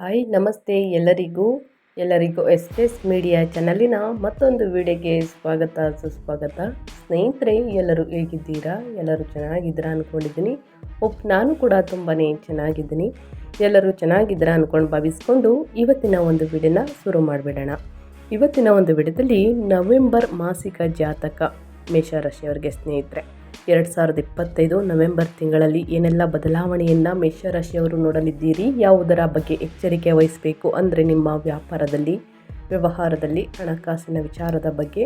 Hi, ನಮಸ್ತೆ ಎಲ್ಲರಿಗೂ. ಎಲ್ಲರಿಗೂ ಎಸ್ ಎಸ್ ಮೀಡಿಯಾ ಚಾನಲಿನ ಮತ್ತೊಂದು ವಿಡಿಯೋಗೆ ಸ್ವಾಗತ, ಸುಸ್ವಾಗತ. ಸ್ನೇಹಿತರೆ, ಎಲ್ಲರೂ ಹೇಗಿದ್ದೀರಾ? ಎಲ್ಲರೂ ಚೆನ್ನಾಗಿದ್ದೀರಾ ಅಂದ್ಕೊಂಡಿದ್ದೀನಿ ಒಪ್, ನಾನು ಕೂಡ ತುಂಬಾ ಚೆನ್ನಾಗಿದ್ದೀನಿ. ಎಲ್ಲರೂ ಚೆನ್ನಾಗಿದ್ದೀರಾ ಅಂದ್ಕೊಂಡು ಭಾವಿಸ್ಕೊಂಡು ಇವತ್ತಿನ ಒಂದು ವಿಡಿಯೋನ ಶುರು ಮಾಡಿಬಿಡೋಣ. ಇವತ್ತಿನ ಒಂದು ವಿಡಿಯೋದಲ್ಲಿ ನವೆಂಬರ್ ಮಾಸಿಕ ಜಾತಕ ಮೇಷರಾಶಿಯವರಿಗೆ ಸ್ನೇಹಿತರೆ. ಎರಡು ಸಾವಿರದ ಇಪ್ಪತ್ತೈದು ನವೆಂಬರ್ ತಿಂಗಳಲ್ಲಿ ಏನೆಲ್ಲ ಬದಲಾವಣೆಯನ್ನು ಮೇಷರಾಶಿಯವರು ನೋಡಲಿದ್ದೀರಿ? ಯಾವುದರ ಬಗ್ಗೆ ಎಚ್ಚರಿಕೆ ವಹಿಸಬೇಕು ಅಂದರೆ ನಿಮ್ಮ ವ್ಯಾಪಾರದಲ್ಲಿ, ವ್ಯವಹಾರದಲ್ಲಿ, ಹಣಕಾಸಿನ ವಿಚಾರದ ಬಗ್ಗೆ.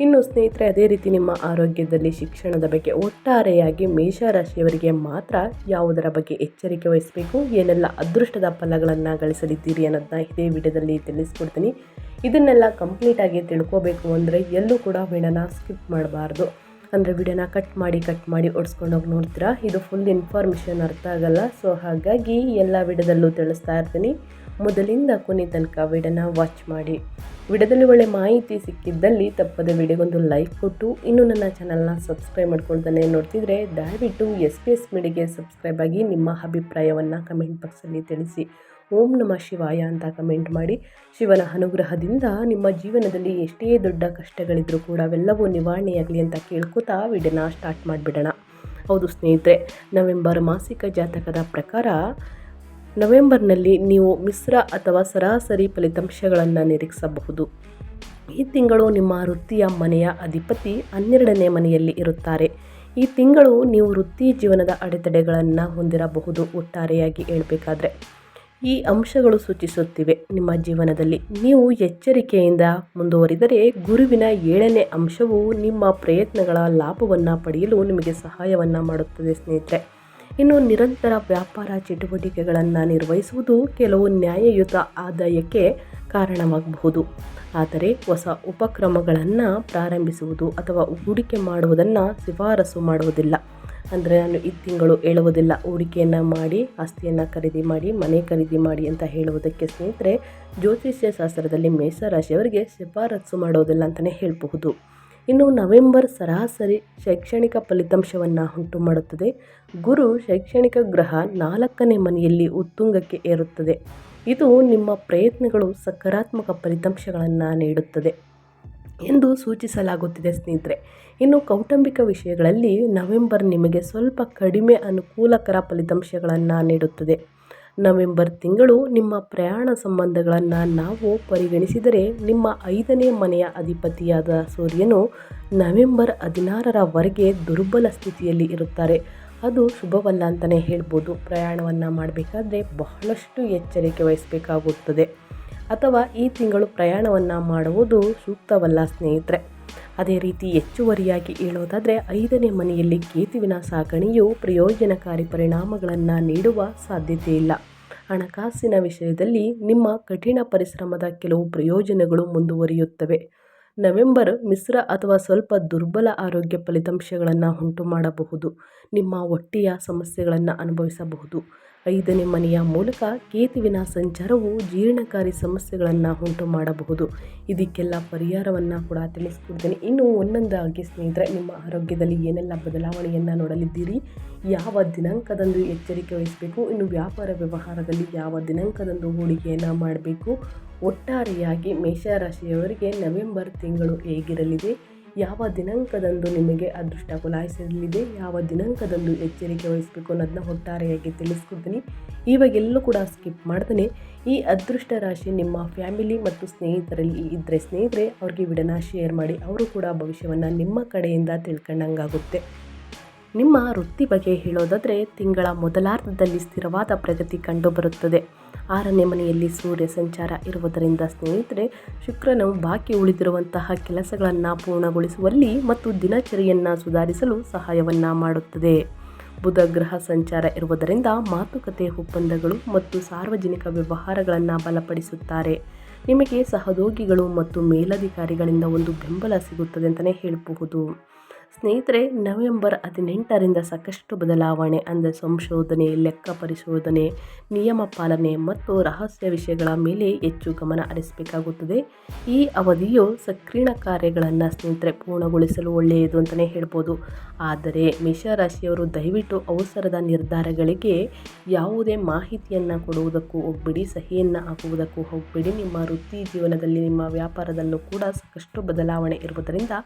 ಇನ್ನು ಸ್ನೇಹಿತರೆ, ಅದೇ ರೀತಿ ನಿಮ್ಮ ಆರೋಗ್ಯದಲ್ಲಿ, ಶಿಕ್ಷಣದ ಬಗ್ಗೆ ಒಟ್ಟಾರೆಯಾಗಿ ಮೇಷರಾಶಿಯವರಿಗೆ ಮಾತ್ರ ಯಾವುದರ ಬಗ್ಗೆ ಎಚ್ಚರಿಕೆ ವಹಿಸಬೇಕು? ಏನೆಲ್ಲ ಅದೃಷ್ಟದ ಫಲಗಳನ್ನು ಗಳಿಸಲಿದ್ದೀರಿ ಅನ್ನೋದನ್ನ ಇದೇ ವಿಡಿಯೋದಲ್ಲಿ ತಿಳಿಸ್ಕೊಡ್ತೀನಿ. ಇದನ್ನೆಲ್ಲ ಕಂಪ್ಲೀಟಾಗಿ ತಿಳ್ಕೋಬೇಕು ಅಂದರೆ ಎಲ್ಲೂ ಕೂಡ ವಿಡನ ಸ್ಕಿಪ್ ಮಾಡಬಾರ್ದು. ಅಂದರೆ ವಿಡಿಯೋನ ಕಟ್ ಮಾಡಿ ಕಟ್ ಮಾಡಿ ಹೋಗಿ ನೋಡ್ತೀರಾ? ಇದು ಫುಲ್ ಇನ್ಫಾರ್ಮೇಷನ್ ಅರ್ಥ ಆಗಲ್ಲ. ಸೊ ಹಾಗಾಗಿ ಎಲ್ಲ ವಿಡಿಯೋದಲ್ಲೂ ತಿಳಿಸ್ತಾ ಇರ್ತೀನಿ. ಮೊದಲಿಂದ ಕೊನೆ ತನಕ ವಿಡಿಯೋನ ವಾಚ್ ಮಾಡಿ. ವಿಡಿಯೋದಲ್ಲಿ ಒಳ್ಳೆ ಮಾಹಿತಿ ಸಿಕ್ಕಿದ್ದಲ್ಲಿ ತಪ್ಪದೆ ವಿಡಿಯೋಗೊಂದು ಲೈಕ್ ಕೊಟ್ಟು, ಇನ್ನೂ ನನ್ನ ಚಾನಲ್ನ ಸಬ್ಸ್ಕ್ರೈಬ್ ಮಾಡ್ಕೊಳ್ತಾನೆ ನೋಡ್ತಿದ್ರೆ ದಯವಿಟ್ಟು ಎಸ್ ಪಿ ಎಸ್ ಮೀಡಿಗೆ ಸಬ್ಸ್ಕ್ರೈಬ್ ಆಗಿ ನಿಮ್ಮ ಅಭಿಪ್ರಾಯವನ್ನು ಕಮೆಂಟ್ ಬಾಕ್ಸಲ್ಲಿ ತಿಳಿಸಿ. ಓಂ ನಮ ಶಿವಾಯ ಅಂತ ಕಮೆಂಟ್ ಮಾಡಿ ಶಿವನ ಅನುಗ್ರಹದಿಂದ ನಿಮ್ಮ ಜೀವನದಲ್ಲಿ ಎಷ್ಟೇ ದೊಡ್ಡ ಕಷ್ಟಗಳಿದ್ರೂ ಕೂಡ ಅವೆಲ್ಲವೂ ನಿವಾರಣೆಯಾಗಲಿ ಅಂತ ಕೇಳ್ಕೊತಾ ವಿಡಿಯೋನ ಸ್ಟಾರ್ಟ್ ಮಾಡಿಬಿಡೋಣ. ಹೌದು ಸ್ನೇಹಿತರೆ, ನವೆಂಬರ್ ಮಾಸಿಕ ಜಾತಕದ ಪ್ರಕಾರ ನವೆಂಬರ್ನಲ್ಲಿ ನೀವು ಮಿಶ್ರ ಅಥವಾ ಸರಾಸರಿ ಫಲಿತಾಂಶಗಳನ್ನು ನಿರೀಕ್ಷಿಸಬಹುದು. ಈ ತಿಂಗಳು ನಿಮ್ಮ ವೃತ್ತಿಯ ಮನೆಯ ಅಧಿಪತಿ ಹನ್ನೆರಡನೇ ಮನೆಯಲ್ಲಿ ಇರುತ್ತಾರೆ. ಈ ತಿಂಗಳು ನೀವು ವೃತ್ತಿ ಜೀವನದ ಅಡೆತಡೆಗಳನ್ನು ಹೊಂದಿರಬಹುದು, ಒಟ್ಟಾರೆಯಾಗಿ ಹೇಳಬೇಕಾದ್ರೆ. ಈ ಅಂಶಗಳು ಸೂಚಿಸುತ್ತಿವೆ. ನಿಮ್ಮ ಜೀವನದಲ್ಲಿ ನೀವು ಎಚ್ಚರಿಕೆಯಿಂದ ಮುಂದುವರಿದರೆ ಗುರುವಿನ ಏಳನೇ ಅಂಶವು ನಿಮ್ಮ ಪ್ರಯತ್ನಗಳ ಲಾಭವನ್ನು ಪಡೆಯಲು ನಿಮಗೆ ಸಹಾಯವನ್ನು ಮಾಡುತ್ತದೆ ಸ್ನೇಹಿತರೆ. ಇನ್ನು ನಿರಂತರ ವ್ಯಾಪಾರ ಚಟುವಟಿಕೆಗಳನ್ನು ನಿರ್ವಹಿಸುವುದು ಕೆಲವು ನ್ಯಾಯಯುತ ಆದಾಯಕ್ಕೆ ಕಾರಣವಾಗಬಹುದು. ಆದರೆ ಹೊಸ ಉಪಕ್ರಮಗಳನ್ನು ಪ್ರಾರಂಭಿಸುವುದು ಅಥವಾ ಹೂಡಿಕೆ ಮಾಡುವುದನ್ನು ಶಿಫಾರಸು ಮಾಡುವುದಿಲ್ಲ. ಅಂದರೆ ನಾನು ಈ ತಿಂಗಳು ಹೇಳುವುದಿಲ್ಲ. ಹೂಡಿಕೆಯನ್ನು ಮಾಡಿ, ಆಸ್ತಿಯನ್ನು ಖರೀದಿ ಮಾಡಿ, ಮನೆ ಖರೀದಿ ಮಾಡಿ ಅಂತ ಹೇಳುವುದಕ್ಕೆ ಸ್ನೇಹಿತರೆ, ಜ್ಯೋತಿಷ್ಯ ಶಾಸ್ತ್ರದಲ್ಲಿ ಮೇಷರಾಶಿಯವರಿಗೆ ಶಿಫಾರಸು ಮಾಡೋದಿಲ್ಲ ಅಂತಲೇ ಹೇಳಬಹುದು. ಇನ್ನು ನವೆಂಬರ್ ಸರಾಸರಿ ಶೈಕ್ಷಣಿಕ ಫಲಿತಾಂಶವನ್ನು ಉಂಟು ಮಾಡುತ್ತದೆ. ಗುರು ಶೈಕ್ಷಣಿಕ ಗ್ರಹ ನಾಲ್ಕನೇ ಮನೆಯಲ್ಲಿ ಉತ್ತುಂಗಕ್ಕೆ ಏರುತ್ತದೆ. ಇದು ನಿಮ್ಮ ಪ್ರಯತ್ನಗಳು ಸಕಾರಾತ್ಮಕ ಫಲಿತಾಂಶಗಳನ್ನು ನೀಡುತ್ತದೆ. ಎಂದು ಸೂಚಿಸಲಾಗುತ್ತಿದೆ ಸ್ನೇಹಿತರೆ. ಇನ್ನು ಕೌಟುಂಬಿಕ ವಿಷಯಗಳಲ್ಲಿ ನವೆಂಬರ್ ನಿಮಗೆ ಸ್ವಲ್ಪ ಕಡಿಮೆ ಅನುಕೂಲಕರ ಫಲಿತಾಂಶಗಳನ್ನು ನೀಡುತ್ತದೆ. ನವೆಂಬರ್ ತಿಂಗಳು ನಿಮ್ಮ ಪ್ರಯಾಣ ಸಂಬಂಧಗಳನ್ನು ನಾವು ಪರಿಗಣಿಸಿದರೆ ನಿಮ್ಮ ಐದನೇ ಮನೆಯ ಅಧಿಪತಿಯಾದ ಸೂರ್ಯನು ನವೆಂಬರ್ ಹದಿನಾರರವರೆಗೆ ದುರ್ಬಲ ಸ್ಥಿತಿಯಲ್ಲಿ ಇರುತ್ತಾರೆ. ಅದು ಶುಭವಲ್ಲ ಅಂತಲೇ ಹೇಳ್ಬೋದು. ಪ್ರಯಾಣವನ್ನು ಮಾಡಬೇಕಾದ್ರೆ ಬಹಳಷ್ಟು ಎಚ್ಚರಿಕೆ ವಹಿಸಬೇಕಾಗುತ್ತದೆ. ಅಥವಾ ಈ ತಿಂಗಳು ಪ್ರಯಾಣವನ್ನು ಮಾಡುವುದು ಸೂಕ್ತವಲ್ಲ ಸ್ನೇಹಿತರೆ. ಅದೇ ರೀತಿ ಹೆಚ್ಚುವರಿಯಾಗಿ ಹೇಳೋದಾದರೆ ಐದನೇ ಮನೆಯಲ್ಲಿ ಕೇತುವಿನ ಸಾಗಣೆಯು ಪ್ರಯೋಜನಕಾರಿ ಪರಿಣಾಮಗಳನ್ನು ನೀಡುವ ಸಾಧ್ಯತೆ ಇಲ್ಲ. ಹಣಕಾಸಿನ ವಿಷಯದಲ್ಲಿ ನಿಮ್ಮ ಕಠಿಣ ಪರಿಶ್ರಮದ ಕೆಲವು ಪ್ರಯೋಜನಗಳು ಮುಂದುವರಿಯುತ್ತವೆ. ನವೆಂಬರ್ ಮಿಶ್ರ ಅಥವಾ ಸ್ವಲ್ಪ ದುರ್ಬಲ ಆರೋಗ್ಯ ಫಲಿತಾಂಶಗಳನ್ನು ಉಂಟು ಮಾಡಬಹುದು ನಿಮ್ಮ ಒಟ್ಟಿಯ ಸಮಸ್ಯೆಗಳನ್ನು ಅನುಭವಿಸಬಹುದು. ಐದನೇ ಮನೆಯ ಮೂಲಕ ಕೇತುವಿನ ಸಂಚಾರವು ಜೀರ್ಣಕಾರಿ ಸಮಸ್ಯೆಗಳನ್ನು ಉಂಟು ಮಾಡಬಹುದು. ಇದಕ್ಕೆಲ್ಲ ಪರಿಹಾರವನ್ನು ಕೂಡ ತಿಳಿಸ್ಕೊಡ್ತೇನೆ. ಇನ್ನು ಒಂದೊಂದಾಗಿ ಸ್ನೇಹಿತರೆ, ನಿಮ್ಮ ಆರೋಗ್ಯದಲ್ಲಿ ಏನೆಲ್ಲ ಬದಲಾವಣೆಯನ್ನು ನೋಡಲಿದ್ದೀರಿ? ಯಾವ ದಿನಾಂಕದಂದು ಎಚ್ಚರಿಕೆ ವಹಿಸಬೇಕು? ಇನ್ನು ವ್ಯಾಪಾರ ವ್ಯವಹಾರದಲ್ಲಿ ಯಾವ ದಿನಾಂಕದಂದು ಹೂಡಿಕೆಯನ್ನು ಮಾಡಬೇಕು? ಒಟ್ಟಾರೆಯಾಗಿ ಮೇಷರಾಶಿಯವರಿಗೆ ನವೆಂಬರ್ ತಿಂಗಳು ಹೇಗಿರಲಿದೆ? ಯಾವ ದಿನಾಂಕದಂದು ನಿಮಗೆ ಅದೃಷ್ಟ ಗುಲಾಯಿಸಲಿದೆ ಯಾವ ದಿನಾಂಕದಂದು ಎಚ್ಚರಿಕೆ ವಹಿಸಬೇಕು ಅನ್ನೋದನ್ನ ಒಟ್ಟಾರೆಯಾಗಿ ತಿಳಿಸ್ಕೊಡ್ತೀನಿ. ಇವಾಗೆಲ್ಲೂ ಕೂಡ ಸ್ಕಿಪ್ ಮಾಡ್ತೇನೆ ಈ ಅದೃಷ್ಟ ರಾಶಿ ನಿಮ್ಮ ಫ್ಯಾಮಿಲಿ ಮತ್ತು ಸ್ನೇಹಿತರಲ್ಲಿ ಇದ್ದರೆ ಸ್ನೇಹಿತರೆ, ಅವ್ರಿಗೆ ವಿಡನ ಶೇರ್ ಮಾಡಿ, ಅವರು ಕೂಡ ಭವಿಷ್ಯವನ್ನು ನಿಮ್ಮ ಕಡೆಯಿಂದ ತಿಳ್ಕೊಂಡಂಗಾಗುತ್ತೆ. ನಿಮ್ಮ ವೃತ್ತಿ ಬಗ್ಗೆ ಹೇಳೋದಾದರೆ, ತಿಂಗಳ ಮೊದಲಾರ್ಧದಲ್ಲಿ ಸ್ಥಿರವಾದ ಪ್ರಗತಿ ಕಂಡುಬರುತ್ತದೆ. ಆರನೇ ಮನೆಯಲ್ಲಿ ಸೂರ್ಯ ಸಂಚಾರ ಇರುವುದರಿಂದ ಸ್ನೇಹಿತರೆ, ಶುಕ್ರನು ಬಾಕಿ ಉಳಿದಿರುವಂತಹ ಕೆಲಸಗಳನ್ನು ಪೂರ್ಣಗೊಳಿಸುವಲ್ಲಿ ಮತ್ತು ದಿನಚರಿಯನ್ನು ಸುಧಾರಿಸಲು ಸಹಾಯವನ್ನು ಮಾಡುತ್ತದೆ. ಬುಧ ಗ್ರಹ ಸಂಚಾರ ಇರುವುದರಿಂದ ಮಾತುಕತೆ ಒಪ್ಪಂದಗಳು ಮತ್ತು ಸಾರ್ವಜನಿಕ ವ್ಯವಹಾರಗಳನ್ನು ಬಲಪಡಿಸುತ್ತಾರೆ. ನಿಮಗೆ ಸಹೋದ್ಯೋಗಿಗಳು ಮತ್ತು ಮೇಲಧಿಕಾರಿಗಳಿಂದ ಒಂದು ಬೆಂಬಲ ಸಿಗುತ್ತದೆ ಅಂತಲೇ ಹೇಳಬಹುದು. ಸ್ನೇಹಿತರೆ, ನವೆಂಬರ್ ಹದಿನೆಂಟರಿಂದ ಸಾಕಷ್ಟು ಬದಲಾವಣೆ ಅಂದರೆ ಸಂಶೋಧನೆ, ಲೆಕ್ಕ ಪರಿಶೋಧನೆ, ನಿಯಮ ಪಾಲನೆ ಮತ್ತು ರಹಸ್ಯ ವಿಷಯಗಳ ಮೇಲೆ ಹೆಚ್ಚು ಗಮನ ಹರಿಸಬೇಕಾಗುತ್ತದೆ. ಈ ಅವಧಿಯು ಸಕ್ರಿಯ ಕಾರ್ಯಗಳನ್ನು ಸ್ನೇಹಿತರೆ ಪೂರ್ಣಗೊಳಿಸಲು ಒಳ್ಳೆಯದು ಅಂತಲೇ ಹೇಳ್ಬೋದು. ಆದರೆ ಮೇಷರಾಶಿಯವರು ದಯವಿಟ್ಟು ಅವಸರದ ನಿರ್ಧಾರಗಳಿಗೆ ಯಾವುದೇ ಮಾಹಿತಿಯನ್ನು ಕೊಡುವುದಕ್ಕೂ ಹೋಗಬೇಡಿ ಸಹಿಯನ್ನು ಹಾಕುವುದಕ್ಕೂ ಹೋಗಬೇಡಿ ನಿಮ್ಮ ವೃತ್ತಿ ಜೀವನದಲ್ಲಿ ನಿಮ್ಮ ವ್ಯಾಪಾರದಲ್ಲೂ ಕೂಡ ಸಾಕಷ್ಟು ಬದಲಾವಣೆ ಇರುವುದರಿಂದ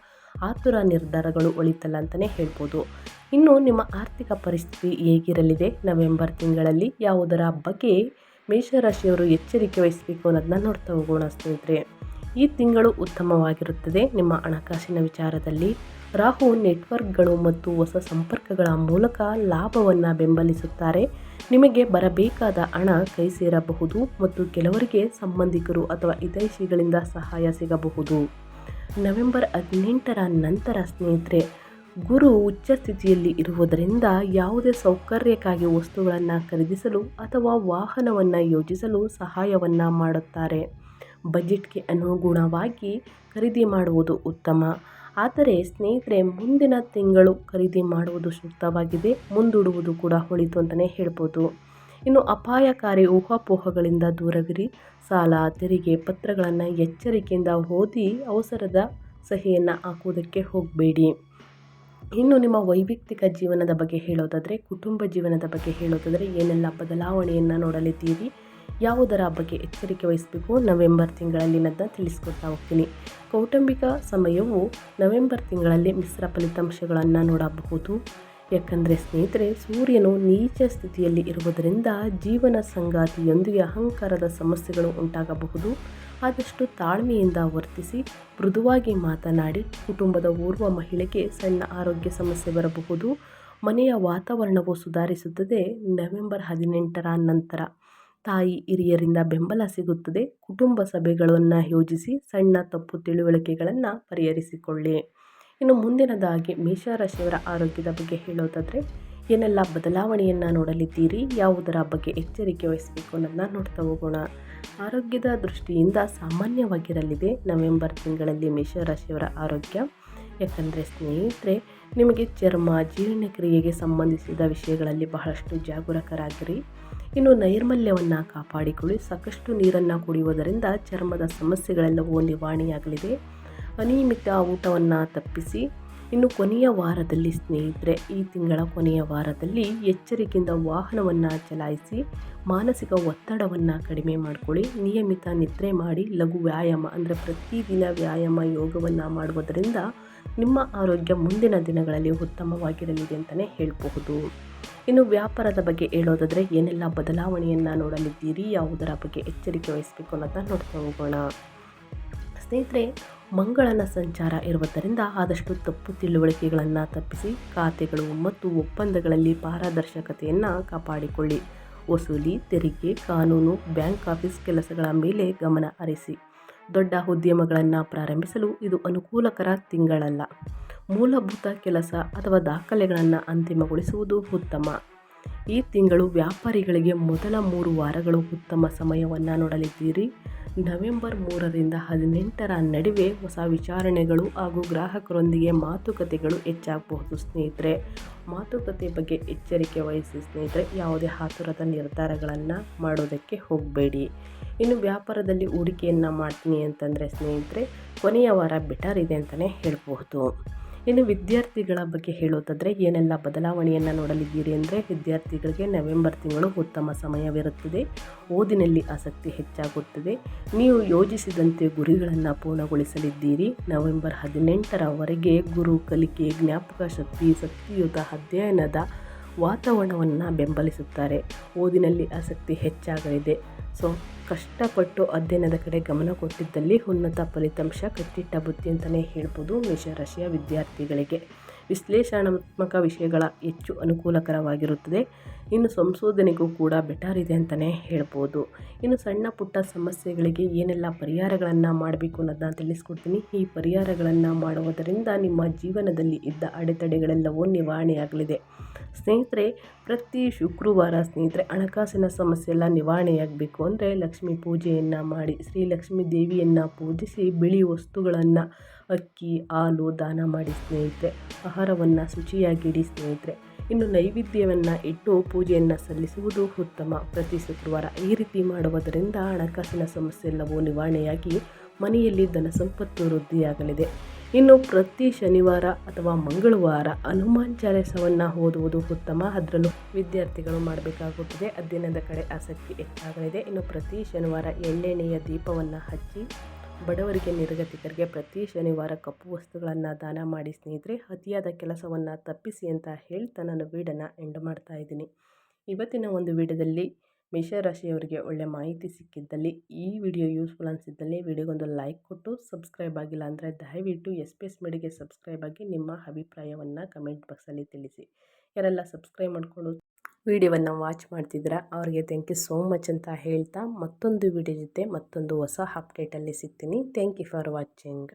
ಆತುರ ನಿರ್ಧಾರಗಳು ಒಳಿತಲ್ಲ ಅಂತಲೇ ಹೇಳ್ಬೋದು. ಇನ್ನು ನಿಮ್ಮ ಆರ್ಥಿಕ ಪರಿಸ್ಥಿತಿ ಹೇಗಿರಲಿದೆ? ನವೆಂಬರ್ ತಿಂಗಳಲ್ಲಿ ಯಾವುದರ ಬಗ್ಗೆ ಮೇಷರಾಶಿಯವರು ಎಚ್ಚರಿಕೆ ವಹಿಸಬೇಕು ಅನ್ನೋದನ್ನ ನೋಡ್ತಾ ಹೋಗೋಣ ಸ್ನೇಹಿತರೆ. ಈ ತಿಂಗಳು ಉತ್ತಮವಾಗಿರುತ್ತದೆ. ನಿಮ್ಮ ಹಣಕಾಸಿನ ವಿಚಾರದಲ್ಲಿ ರಾಹು ನೆಟ್ವರ್ಕ್ಗಳು ಮತ್ತು ಹೊಸ ಸಂಪರ್ಕಗಳ ಮೂಲಕ ಲಾಭವನ್ನು ಬೆಂಬಲಿಸುತ್ತಾರೆ. ನಿಮಗೆ ಬರಬೇಕಾದ ಹಣ ಕೈ ಸೇರಬಹುದು ಮತ್ತು ಕೆಲವರಿಗೆ ಸಂಬಂಧಿಕರು ಅಥವಾ ಹಿತೈಷಿಗಳಿಂದ ಸಹಾಯ ಸಿಗಬಹುದು. ನವೆಂಬರ್ ಹದಿನೆಂಟರ ನಂತರ ಸ್ನೇಹಿತರೆ, ಗುರು ಉಚ್ಚ ಸ್ಥಿತಿಯಲ್ಲಿ ಇರುವುದರಿಂದ ಯಾವುದೇ ಸೌಕರ್ಯಕ್ಕಾಗಿ ವಸ್ತುಗಳನ್ನು ಖರೀದಿಸಲು ಅಥವಾ ವಾಹನವನ್ನು ಯೋಜಿಸಲು ಸಹಾಯವನ್ನು ಮಾಡುತ್ತಾರೆ. ಬಜೆಟ್ಗೆ ಅನುಗುಣವಾಗಿ ಖರೀದಿ ಮಾಡುವುದು ಉತ್ತಮ. ಆದರೆ ಸ್ನೇಹಿತರೆ, ಮುಂದಿನ ತಿಂಗಳು ಖರೀದಿ ಮಾಡುವುದು ಸೂಕ್ತವಾಗಿದೆ, ಮುಂದೂಡುವುದು ಕೂಡ ಹೊಳಿತು ಅಂತಲೇ ಹೇಳ್ಬೋದು. ಇನ್ನು ಅಪಾಯಕಾರಿ ಊಹಾಪೋಹಗಳಿಂದ ದೂರವಿರಿ. ಸಾಲ, ತೆರಿಗೆ, ಪತ್ರಗಳನ್ನು ಎಚ್ಚರಿಕೆಯಿಂದ ಓದಿ ಅವಸರದ ಸಹಿಯನ್ನು ಹಾಕುವುದಕ್ಕೆ ಹೋಗಬೇಡಿ. ಇನ್ನು ನಿಮ್ಮ ವೈಯಕ್ತಿಕ ಜೀವನದ ಬಗ್ಗೆ ಹೇಳೋದಾದರೆ, ಕುಟುಂಬ ಜೀವನದ ಬಗ್ಗೆ ಹೇಳೋದಾದರೆ ಏನೆಲ್ಲ ಬದಲಾವಣೆಯನ್ನು ನೋಡಲಿದ್ದೀರಿ, ಯಾವುದರ ಬಗ್ಗೆ ಎಚ್ಚರಿಕೆ ವಹಿಸಬೇಕು ನವೆಂಬರ್ ತಿಂಗಳಲ್ಲಿ ನನ್ನ ತಿಳಿಸ್ಕೊಡ್ತಾ ಹೋಗ್ತೀನಿ. ಕೌಟುಂಬಿಕ ಸಮಯವು ನವೆಂಬರ್ ತಿಂಗಳಲ್ಲಿ ಮಿಶ್ರ ಫಲಿತಾಂಶಗಳನ್ನು ನೋಡಬಹುದು. ಯಾಕಂದರೆ ಸ್ನೇಹಿತರೆ, ಸೂರ್ಯನು ನೀಚ ಸ್ಥಿತಿಯಲ್ಲಿ ಇರುವುದರಿಂದ ಜೀವನ ಸಂಗಾತಿಯೊಂದಿಗೆ ಅಹಂಕಾರದ ಸಮಸ್ಯೆಗಳು ಉಂಟಾಗಬಹುದು. ಆದಷ್ಟು ತಾಳ್ಮೆಯಿಂದ ವರ್ತಿಸಿ, ಮೃದುವಾಗಿ ಮಾತನಾಡಿ, ಕುಟುಂಬದ ಓರ್ವ ಮಹಿಳೆಗೆ ಸಣ್ಣ ಆರೋಗ್ಯ ಸಮಸ್ಯೆ ಬರಬಹುದು. ಮನೆಯ ವಾತಾವರಣವು ಸುಧಾರಿಸುತ್ತದೆ. ನವೆಂಬರ್ ಹದಿನೆಂಟರ ನಂತರ ತಾಯಿ ಹಿರಿಯರಿಂದ ಬೆಂಬಲ ಸಿಗುತ್ತದೆ. ಕುಟುಂಬ ಸಭೆಗಳನ್ನು ಯೋಜಿಸಿ, ಸಣ್ಣ ತಪ್ಪು ತಿಳುವಳಿಕೆಗಳನ್ನು ಪರಿಹರಿಸಿಕೊಳ್ಳಿ. ಇನ್ನು ಮುಂದಿನದಾಗಿ ಮೇಷರಾಶಿಯವರ ಆರೋಗ್ಯದ ಬಗ್ಗೆ ಹೇಳೋದಾದರೆ, ಏನೆಲ್ಲ ಬದಲಾವಣೆಯನ್ನು ನೋಡಲಿದ್ದೀರಿ? ಯಾವುದರ ಬಗ್ಗೆ ಎಚ್ಚರಿಕೆ ವಹಿಸಬೇಕು ಅನ್ನೋದನ್ನ ನೋಡ್ತಾ ಹೋಗೋಣ. ಆರೋಗ್ಯದ ದೃಷ್ಟಿಯಿಂದ ಸಾಮಾನ್ಯವಾಗಿರಲಿದೆ ನವೆಂಬರ್ ತಿಂಗಳಲ್ಲಿ ಮೇಷರಾಶಿಯವರ ಆರೋಗ್ಯ. ಯಾಕಂದರೆ ಸ್ನೇಹಿತರೆ, ನಿಮಗೆ ಚರ್ಮ, ಜೀರ್ಣಕ್ರಿಯೆಗೆ ಸಂಬಂಧಿಸಿದ ವಿಷಯಗಳಲ್ಲಿ ಬಹಳಷ್ಟು ಜಾಗರೂಕರಾಗಿರಿ. ಇನ್ನು ನೈರ್ಮಲ್ಯವನ್ನು ಕಾಪಾಡಿಕೊಳ್ಳಿ. ಸಾಕಷ್ಟು ನೀರನ್ನು ಕುಡಿಯುವುದರಿಂದ ಚರ್ಮದ ಸಮಸ್ಯೆಗಳೆಲ್ಲವೂ ನಿವಾರಣೆಯಾಗಲಿದೆ. ಅನಿಯಮಿತ ಊಟವನ್ನು ತಪ್ಪಿಸಿ, ಇನ್ನು ಕೊನೆಯ ವಾರದಲ್ಲಿ ಸ್ನೇಹಿತರೆ, ಈ ತಿಂಗಳ ಕೊನೆಯ ವಾರದಲ್ಲಿ ಎಚ್ಚರಿಕೆಯಿಂದ ವಾಹನವನ್ನು ಚಲಾಯಿಸಿ, ಮಾನಸಿಕ ಒತ್ತಡವನ್ನು ಕಡಿಮೆ ಮಾಡಿಕೊಳ್ಳಿ, ನಿಯಮಿತ ನಿದ್ರೆ ಮಾಡಿ, ಲಘು ವ್ಯಾಯಾಮ ಅಂದರೆ ಪ್ರತಿದಿನ ವ್ಯಾಯಾಮ ಯೋಗವನ್ನು ಮಾಡುವುದರಿಂದ ನಿಮ್ಮ ಆರೋಗ್ಯ ಮುಂದಿನ ದಿನಗಳಲ್ಲಿ ಉತ್ತಮವಾಗಿರಲಿದೆ ಅಂತಲೇ ಹೇಳಬಹುದು. ಇನ್ನು ವ್ಯಾಪಾರದ ಬಗ್ಗೆ ಹೇಳೋದಾದರೆ, ಏನೆಲ್ಲ ಬದಲಾವಣೆಯನ್ನು ನೋಡಲಿದ್ದೀರಿ, ಯಾವುದರ ಬಗ್ಗೆ ಎಚ್ಚರಿಕೆ ವಹಿಸಬೇಕು ಅನ್ನೋದನ್ನ ನೋಡ್ತಾ ಹೋಗೋಣ. ಸ್ನೇಹಿತರೆ ಮಂಗಳನ ಸಂಚಾರ ಇರುವುದರಿಂದ ಆದಷ್ಟು ತಪ್ಪು ತಿಳುವಳಿಕೆಗಳನ್ನು ತಪ್ಪಿಸಿ, ಖಾತೆಗಳು ಮತ್ತು ಒಪ್ಪಂದಗಳಲ್ಲಿ ಪಾರದರ್ಶಕತೆಯನ್ನು ಕಾಪಾಡಿಕೊಳ್ಳಿ. ವಸೂಲಿ, ತೆರಿಗೆ, ಕಾನೂನು, ಬ್ಯಾಂಕ್ ಆಫೀಸ್ ಕೆಲಸಗಳ ಮೇಲೆ ಗಮನ ಹರಿಸಿ. ದೊಡ್ಡ ಉದ್ಯಮಗಳನ್ನು ಪ್ರಾರಂಭಿಸಲು ಇದು ಅನುಕೂಲಕರ ತಿಂಗಳಲ್ಲ. ಮೂಲಭೂತ ಕೆಲಸ ಅಥವಾ ದಾಖಲೆಗಳನ್ನು ಅಂತಿಮಗೊಳಿಸುವುದು ಉತ್ತಮ. ಈ ತಿಂಗಳು ವ್ಯಾಪಾರಿಗಳಿಗೆ ಮೊದಲ ಮೂರು ವಾರಗಳು ಉತ್ತಮ ಸಮಯವನ್ನು ನೋಡಲಿದ್ದೀರಿ. ನವೆಂಬರ್ ಮೂರರಿಂದ ಹದಿನೆಂಟರ ನಡುವೆ ಹೊಸ ವಿಚಾರಣೆಗಳು ಹಾಗೂ ಗ್ರಾಹಕರೊಂದಿಗೆ ಮಾತುಕತೆಗಳು ಹೆಚ್ಚಾಗಬಹುದು. ಸ್ನೇಹಿತರೆ, ಮಾತುಕತೆ ಬಗ್ಗೆ ಎಚ್ಚರಿಕೆ ವಹಿಸಿ ಸ್ನೇಹಿತರೆ, ಯಾವುದೇ ಆತುರದ ನಿರ್ಧಾರಗಳನ್ನು ಮಾಡೋದಕ್ಕೆ ಹೋಗಬೇಡಿ. ಇನ್ನು ವ್ಯಾಪಾರದಲ್ಲಿ ಹೂಡಿಕೆಯನ್ನು ಮಾಡ್ತೀನಿ ಅಂತಂದರೆ ಸ್ನೇಹಿತರೆ, ಕೊನೆಯ ವಾರ ಬೆಟರ್ ಇದೆ ಅಂತಲೇ ಹೇಳ್ಬಹುದು. ಇನ್ನು ವಿದ್ಯಾರ್ಥಿಗಳ ಬಗ್ಗೆ ಹೇಳೋದಾದರೆ ಏನೆಲ್ಲ ಬದಲಾವಣೆಯನ್ನು ನೋಡಲಿದ್ದೀರಿ ಅಂದರೆ ವಿದ್ಯಾರ್ಥಿಗಳಿಗೆ ನವೆಂಬರ್ ತಿಂಗಳು ಉತ್ತಮ ಸಮಯವಿರುತ್ತದೆ. ಓದಿನಲ್ಲಿ ಆಸಕ್ತಿ ಹೆಚ್ಚಾಗುತ್ತದೆ. ನೀವು ಯೋಜಿಸಿದಂತೆ ಗುರಿಗಳನ್ನು ಪೂರ್ಣಗೊಳಿಸಲಿದ್ದೀರಿ. ನವೆಂಬರ್ ಹದಿನೆಂಟರವರೆಗೆ ಗುರು ಕಲಿಕೆ, ಜ್ಞಾಪಕ ಶಕ್ತಿ ಶಕ್ತಿಯುತ ಅಧ್ಯಯನದ ವಾತಾವರಣವನ್ನು ಬೆಂಬಲಿಸುತ್ತಾರೆ. ಓದಿನಲ್ಲಿ ಆಸಕ್ತಿ ಹೆಚ್ಚಾಗಲಿದೆ. ಸೊ, ಕಷ್ಟಪಟ್ಟು ಅಧ್ಯಯನದ ಕಡೆ ಗಮನ ಕೊಟ್ಟಿದ್ದಲ್ಲಿ ಉನ್ನತ ಫಲಿತಾಂಶ ಕಟ್ಟಿಟ್ಟ ಬುದ್ಧಿ ಅಂತಲೇ ಹೇಳ್ಬೋದು ಮೇಷರಾಶಿಯ ವಿದ್ಯಾರ್ಥಿಗಳಿಗೆ. ವಿಶ್ಲೇಷಣಾತ್ಮಕ ವಿಷಯಗಳ ಹೆಚ್ಚು ಅನುಕೂಲಕರವಾಗಿರುತ್ತದೆ. ಇನ್ನು ಸಂಶೋಧನೆಗೂ ಕೂಡ ಬೆಟರ್ ಇದೆ ಅಂತಲೇ ಹೇಳ್ಬೋದು. ಇನ್ನು ಸಣ್ಣ ಪುಟ್ಟ ಸಮಸ್ಯೆಗಳಿಗೆ ಏನೆಲ್ಲ ಪರಿಹಾರಗಳನ್ನು ಮಾಡಬೇಕು ಅನ್ನೋದನ್ನ ತಿಳಿಸ್ಕೊಡ್ತೀನಿ. ಈ ಪರಿಹಾರಗಳನ್ನು ಮಾಡುವುದರಿಂದ ನಿಮ್ಮ ಜೀವನದಲ್ಲಿ ಇದ್ದ ಅಡೆತಡೆಗಳೆಲ್ಲವೂ ನಿವಾರಣೆಯಾಗಲಿದೆ. ಸ್ನೇಹಿತರೆ, ಪ್ರತಿ ಶುಕ್ರವಾರ ಸ್ನೇಹಿತರೆ, ಹಣಕಾಸಿನ ಸಮಸ್ಯೆ ಎಲ್ಲ ನಿವಾರಣೆಯಾಗಬೇಕು ಅಂದರೆ ಲಕ್ಷ್ಮೀ ಪೂಜೆಯನ್ನು ಮಾಡಿ, ಶ್ರೀ ಲಕ್ಷ್ಮೀ ದೇವಿಯನ್ನು ಪೂಜಿಸಿ ಬಿಳಿ ವಸ್ತುಗಳನ್ನು ಅಕ್ಕಿ, ಹಾಲು, ದಾನ ಮಾಡಿ ಸ್ನೇಹಿತರೆ. ಆಹಾರವನ್ನು ಶುಚಿಯಾಗಿಡಿ ಸ್ನೇಹಿತರೆ. ಇನ್ನು ನೈವೇದ್ಯವನ್ನು ಇಟ್ಟು ಪೂಜೆಯನ್ನು ಸಲ್ಲಿಸುವುದು ಉತ್ತಮ. ಪ್ರತಿ ಶುಕ್ರವಾರ ಈ ರೀತಿ ಮಾಡುವುದರಿಂದ ಹಣಕಾಸಿನ ಸಮಸ್ಯೆ ಎಲ್ಲವೂ ನಿವಾರಣೆಯಾಗಿ ಮನೆಯಲ್ಲಿ ಧನ ಸಂಪತ್ತು ವೃದ್ಧಿಯಾಗಲಿದೆ. ಇನ್ನು ಪ್ರತಿ ಶನಿವಾರ ಅಥವಾ ಮಂಗಳವಾರ ಹನುಮಾನ್ ಚಾಲಿಸವನ್ನು ಓದುವುದು ಉತ್ತಮ. ಅದರಲ್ಲೂ ವಿದ್ಯಾರ್ಥಿಗಳು ಮಾಡಬೇಕಾಗುತ್ತದೆ. ಅಧ್ಯಯನದ ಕಡೆ ಆಸಕ್ತಿ ಹೆಚ್ಚಾಗಲಿದೆ. ಇನ್ನು ಪ್ರತಿ ಶನಿವಾರ ಎಳ್ಳೆಣ್ಣೆಯ ದೀಪವನ್ನು ಹಚ್ಚಿ ಬಡವರಿಗೆ ನಿರ್ಗತಿಕರಿಗೆ ಪ್ರತಿ ಶನಿವಾರ ಕಪ್ಪು ವಸ್ತುಗಳನ್ನು ದಾನ ಮಾಡಿ ಸ್ನೇಹಿತರೆ, ಅತಿಯಾದ ಕೆಲಸವನ್ನು ತಪ್ಪಿಸಿ ಅಂತ ಹೇಳ್ತಾ ನಾನು ವೀಡನ್ನು ಎಂಡ್ ಮಾಡ್ತಾ ಇದ್ದೀನಿ. ಇವತ್ತಿನ ಒಂದು ವಿಡಿಯೋದಲ್ಲಿ ಮೇಷರಾಶಿಯವರಿಗೆ ಒಳ್ಳೆ ಮಾಹಿತಿ ಸಿಕ್ಕಿದ್ದಲ್ಲಿ ಈ ವಿಡಿಯೋ ಯೂಸ್ಫುಲ್ ಅನಿಸಿದ್ದಲ್ಲಿ ವಿಡಿಯೋಗೊಂದು ಲೈಕ್ ಕೊಟ್ಟು ಸಬ್ಸ್ಕ್ರೈಬ್ ಆಗಿಲ್ಲ ಅಂದರೆ ದಯವಿಟ್ಟು ಎಸ್ ಪಿ ಎಸ್ ಮಿಡಿಗೆ ಸಬ್ಸ್ಕ್ರೈಬ್ ಆಗಿ ನಿಮ್ಮ ಅಭಿಪ್ರಾಯವನ್ನು ಕಮೆಂಟ್ ಬಾಕ್ಸಲ್ಲಿ ತಿಳಿಸಿ. ಯಾರೆಲ್ಲ ಸಬ್ಸ್ಕ್ರೈಬ್ ಮಾಡಿಕೊಂಡು ವಿಡಿಯೋವನ್ನು ವಾಚ್ ಮಾಡ್ತಿದ್ದೀರಾ ಅವರಿಗೆ ಥ್ಯಾಂಕ್ ಯು ಸೋ ಮಚ್ ಅಂತ ಹೇಳ್ತಾ ಮತ್ತೊಂದು ವಿಡಿಯೋ ಜೊತೆ ಮತ್ತೊಂದು ಹೊಸ ಅಪ್ಡೇಟಲ್ಲಿ ಸಿಗ್ತೀನಿ. Thank you for watching